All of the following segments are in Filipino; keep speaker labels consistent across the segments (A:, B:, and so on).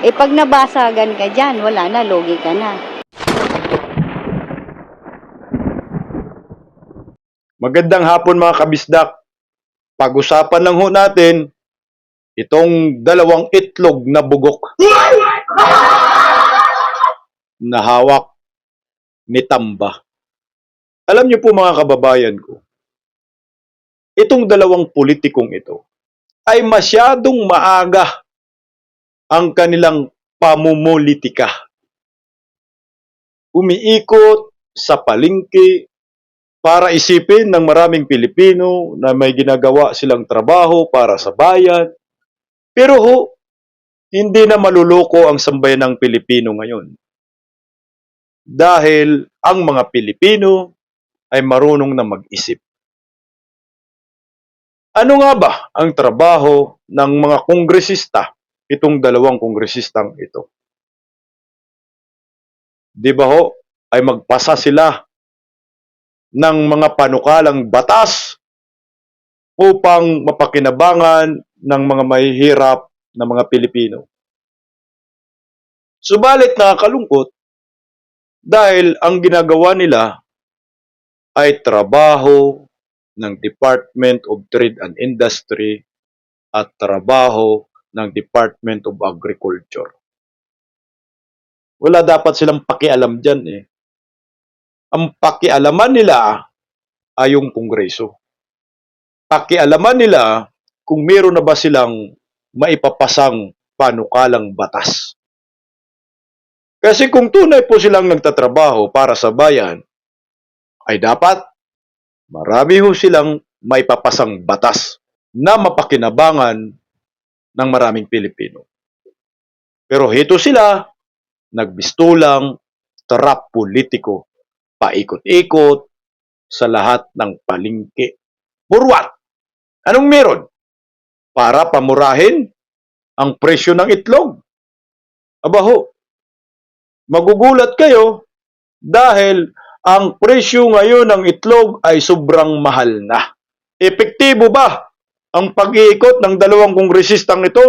A: Eh pag nabasagan ka dyan, wala na, logi ka na.
B: Magandang hapon mga kabisdak. Pag-usapan lang ho natin itong dalawang itlog na bugok na hawak ni Tamba. Alam niyo po mga kababayan ko, itong dalawang politikong ito ay masyadong maaga ang kanilang pamumulitika. Umiikot sa palengke para isipin ng maraming Pilipino na may ginagawa silang trabaho para sa bayan. Pero ho, hindi na maluloko ang sambayan ng Pilipino ngayon. Dahil ang mga Pilipino ay marunong na mag-isip. Ano nga ba ang trabaho ng mga kongresista, itong dalawang kongresistang ito? Di ba ho, ay magpasa sila ng mga panukalang batas upang mapakinabangan ng mga mahihirap na mga Pilipino. Subalit nakakalungkot dahil ang ginagawa nila ay trabaho ng Department of Trade and Industry at trabaho ng Department of Agriculture. Wala dapat silang pakialam dyan eh ang pakialaman nila ay yung kongreso. Pakialaman nila kung meron na ba silang maipapasang panukalang batas. Kasi kung tunay po silang nagtatrabaho para sa bayan, ay dapat marami ho silang maipapasang batas na mapakinabangan ng maraming Pilipino. Pero hito sila, nagbistulang, trap politiko paikot-ikot sa lahat ng palingki. For what? Anong meron? Para pamurahin ang presyo ng itlog. Abaho, magugulat kayo dahil ang presyo ngayon ng itlog ay sobrang mahal na. Epektibo ba ang pag-iikot ng dalawang kongresistang ito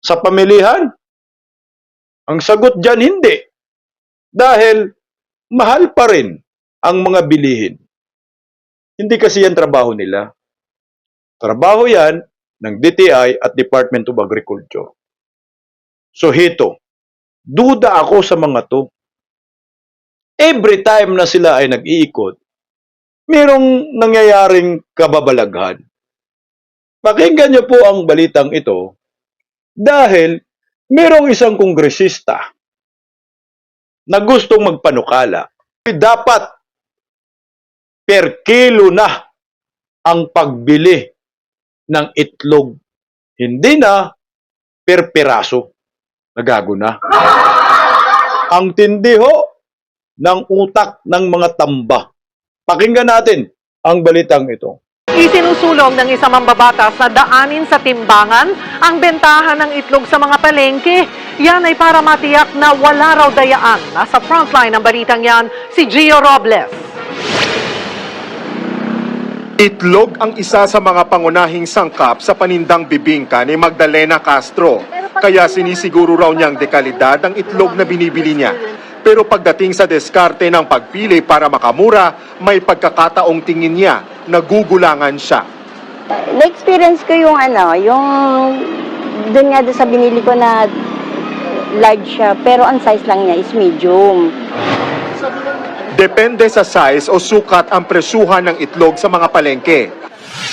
B: sa pamilihan? Ang sagot dyan, hindi. Dahil mahal pa rin ang mga bilihin. Hindi kasi yan trabaho nila. Trabaho yan ng DTI at Department of Agriculture. So hito, duda ako sa mga to. Every time na sila ay nag-iikot, mayroong nangyayaring kababalaghan. Pakinggan niyo po ang balitang ito dahil mayroong isang kongresista na gustong magpanukala, dapat per kilo na ang pagbili ng itlog. Hindi na per piraso. Nagago na. Ang tindi ho ng utak ng mga tamba. Pakinggan natin ang balitang ito.
C: Isinusulong ng isang mambabatas na daanin sa timbangan ang bentahan ng itlog sa mga palengke. Yan ay para matiyak na wala raw dayaan. Nasa frontline ng balitang yan, si Gio Robles.
D: Itlog ang isa sa mga pangunahing sangkap sa panindang bibingka ni Magdalena Castro. Kaya sinisiguro raw niyang dekalidad ang itlog na binibili niya. Pero pagdating sa diskarte ng pagpili para makamura, may pagkakataong tingin niya nagugulangan siya.
A: Na-experience ko yung ano, yung doon nga doon sa binili ko na large siya, pero ang size lang niya is medium.
D: Depende sa size o sukat ang presyuhan ng itlog sa mga palengke.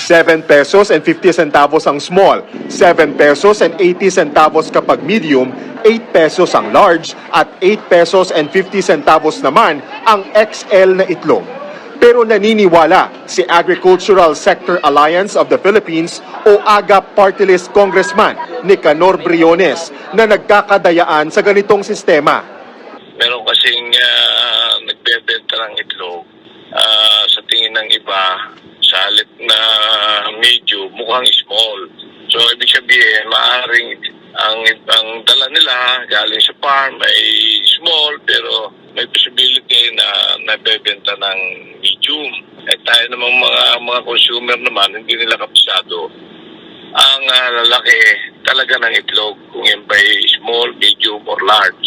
D: 7 pesos and 50 centavos ang small, 7 pesos and 80 centavos kapag medium, 8 pesos ang large, at 8 pesos and 50 centavos naman ang XL na itlog. Pero naniniwala si Agricultural Sector Alliance of the Philippines o AGA Party List Congressman Nicanor Briones na nagkakadayaan sa ganitong sistema.
E: meron kasing ah, nagbebenta ng itlog ah, sa tingin ng iba sa halip na medyo mukhang small. So ibig sabihin, maaaring ang, ang dala nila galing sa farm ay small pero may possibility na nabebenta ng tayo namang mga mga consumer naman, hindi nila kapisado ang ah, lalaki talaga ng itlog kung yan ba'y small large.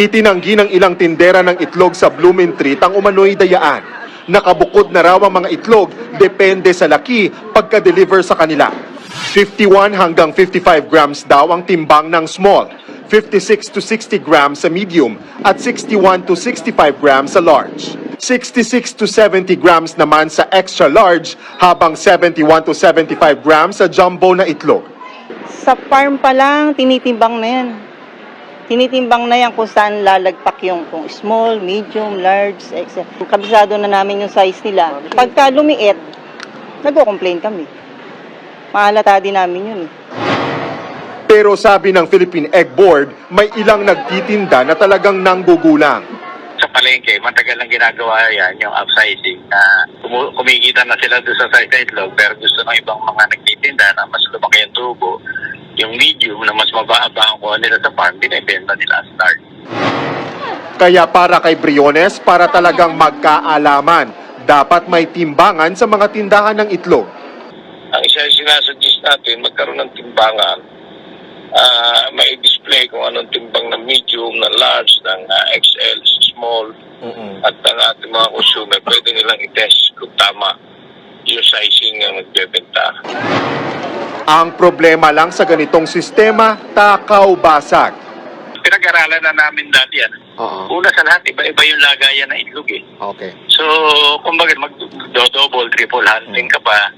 D: Itinanggi ng ilang tindera ng itlog sa Blooming Treat ang umano'y dayaan. Nakabukod na raw ang mga itlog depende sa laki pagka-deliver sa kanila. 51 hanggang 55 grams daw ang timbang ng small, 56 to 60 grams sa medium at 61 to 65 grams sa large. 66 to 70 grams naman sa extra large habang 71 to 75 grams sa jumbo na itlog.
F: Sa farm pa lang, tinitimbang na yan. Tinitimbang na yan kung saan lalagpak yung kung small, medium, large, etc. Kabisado na namin yung size nila. Pagka lumiit, nagko-complain kami. Mahalata din namin yun eh.
D: Pero sabi ng Philippine Egg Board, may ilang nagtitinda na talagang nanggugulang.
E: Sa palengke, matagal lang ginagawa yan, yung upsizing na kumikita na sila doon sa size na itlog pero gusto ng ibang mga nagtitinda na mas lumaki ang tubo, yung medium na mas mababa ang kuha nila sa farm, binibenta nila as large.
D: Kaya para kay Briones, para talagang magkaalaman, dapat may timbangan sa mga tindahan ng itlog.
E: ang isa yung sinasuggest natin, magkaroon ng timbangan. Ah, may display kung anong timbang ng medium, ng large, ng ah, XL, small, at ang ating mga consumer, pwede nilang i-test kung tama yung sizing ng nagbebenta.
D: Ang problema lang sa ganitong sistema, takaw basag.
E: Pinag-aralan na namin dati yan. Una sa lahat, iba-iba yung lagayan ng itlog eh.
D: Okay.
E: So, kumbaga, mag-double, triple hunting ka pa,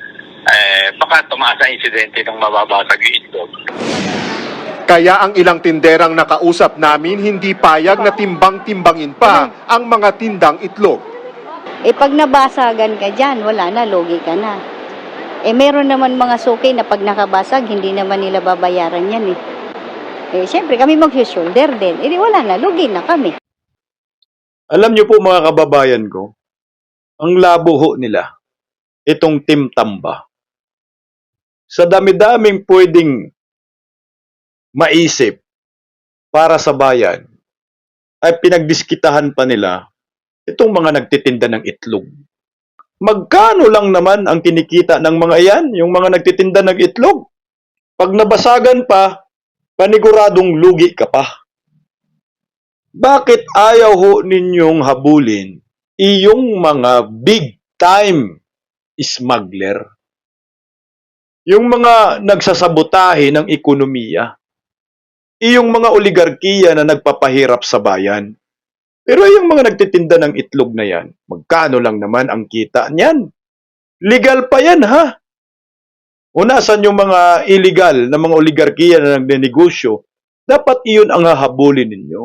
E: eh, baka tumaas ang insidente ng mababasag yung itlog.
D: Kaya ang ilang tinderang nakausap namin hindi payag na timbang-timbangin pa ang mga tindang itlog.
G: Eh pag nabasagan ka dyan, wala na, logi ka na. Eh meron naman mga suki na pag nakabasag, hindi naman nila babayaran yan eh. Eh syempre kami mag-shoulder din. Eh di wala na, lugi na kami.
B: Alam niyo po mga kababayan ko, ang labo ho nila, itong Team Tamba. Sa dami-daming pwedeng maisip para sa bayan, ay pinagdiskitahan pa nila itong mga nagtitinda ng itlog. Magkano lang naman ang kinikita ng mga iyan, yung mga nagtitinda ng itlog? Pag nabasagan pa, paniguradong lugi ka pa. Bakit ayaw ho ninyong habulin iyong mga big time smuggler? Yung mga nagsasabotahe ng ekonomiya. Iyong mga oligarkiya na nagpapahirap sa bayan. Pero yung mga nagtitinda ng itlog na yan, magkano lang naman ang kita niyan? Legal pa yan, ha? O nasan yung mga illegal na mga oligarkiya na nagnenegosyo? Dapat iyon ang hahabulin ninyo.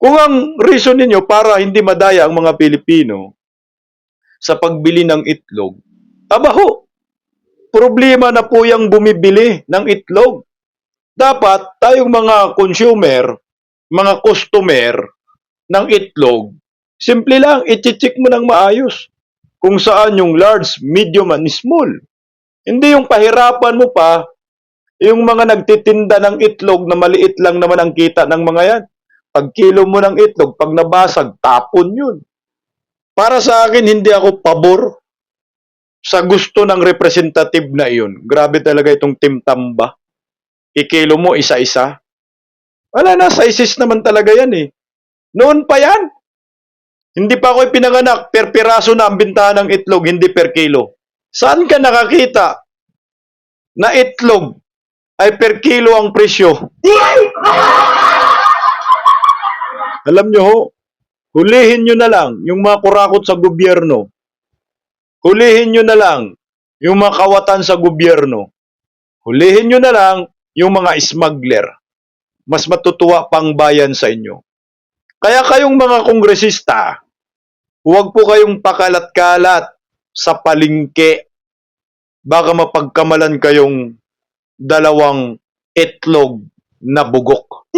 B: Kung ang reason ninyo para hindi madaya ang mga Pilipino sa pagbili ng itlog, abaho, problema na po yung bumibili ng itlog. Dapat tayong mga consumer, mga customer ng itlog, simple lang, i-check mo ng maayos kung saan yung large, medium, and small. Hindi yung pahirapan mo pa yung mga nagtitinda ng itlog na maliit lang naman ang kita ng mga yan. Pag kilo mo ng itlog, pag nabasag, tapon yun. Para sa akin, hindi ako pabor sa gusto ng representative na iyon. Grabe talaga itong Tim Tamba. Ikilo mo isa-isa. Wala na, sizes naman talaga yan eh. Noon pa yan. Hindi pa ako pinanganak, per piraso na ang bintahan ng itlog, hindi per kilo. Saan ka nakakita na itlog ay per kilo ang presyo? Alam nyo ho, hulihin nyo na lang yung mga kurakot sa gobyerno. Hulihin nyo na lang yung mga kawatan sa gobyerno. Hulihin nyo na lang yung mga smuggler. Mas matutuwa pang bayan sa inyo. Kaya kayong mga kongresista, huwag po kayong pakalat-kalat sa palingke. Baka mapagkamalan kayong dalawang itlog na bugok.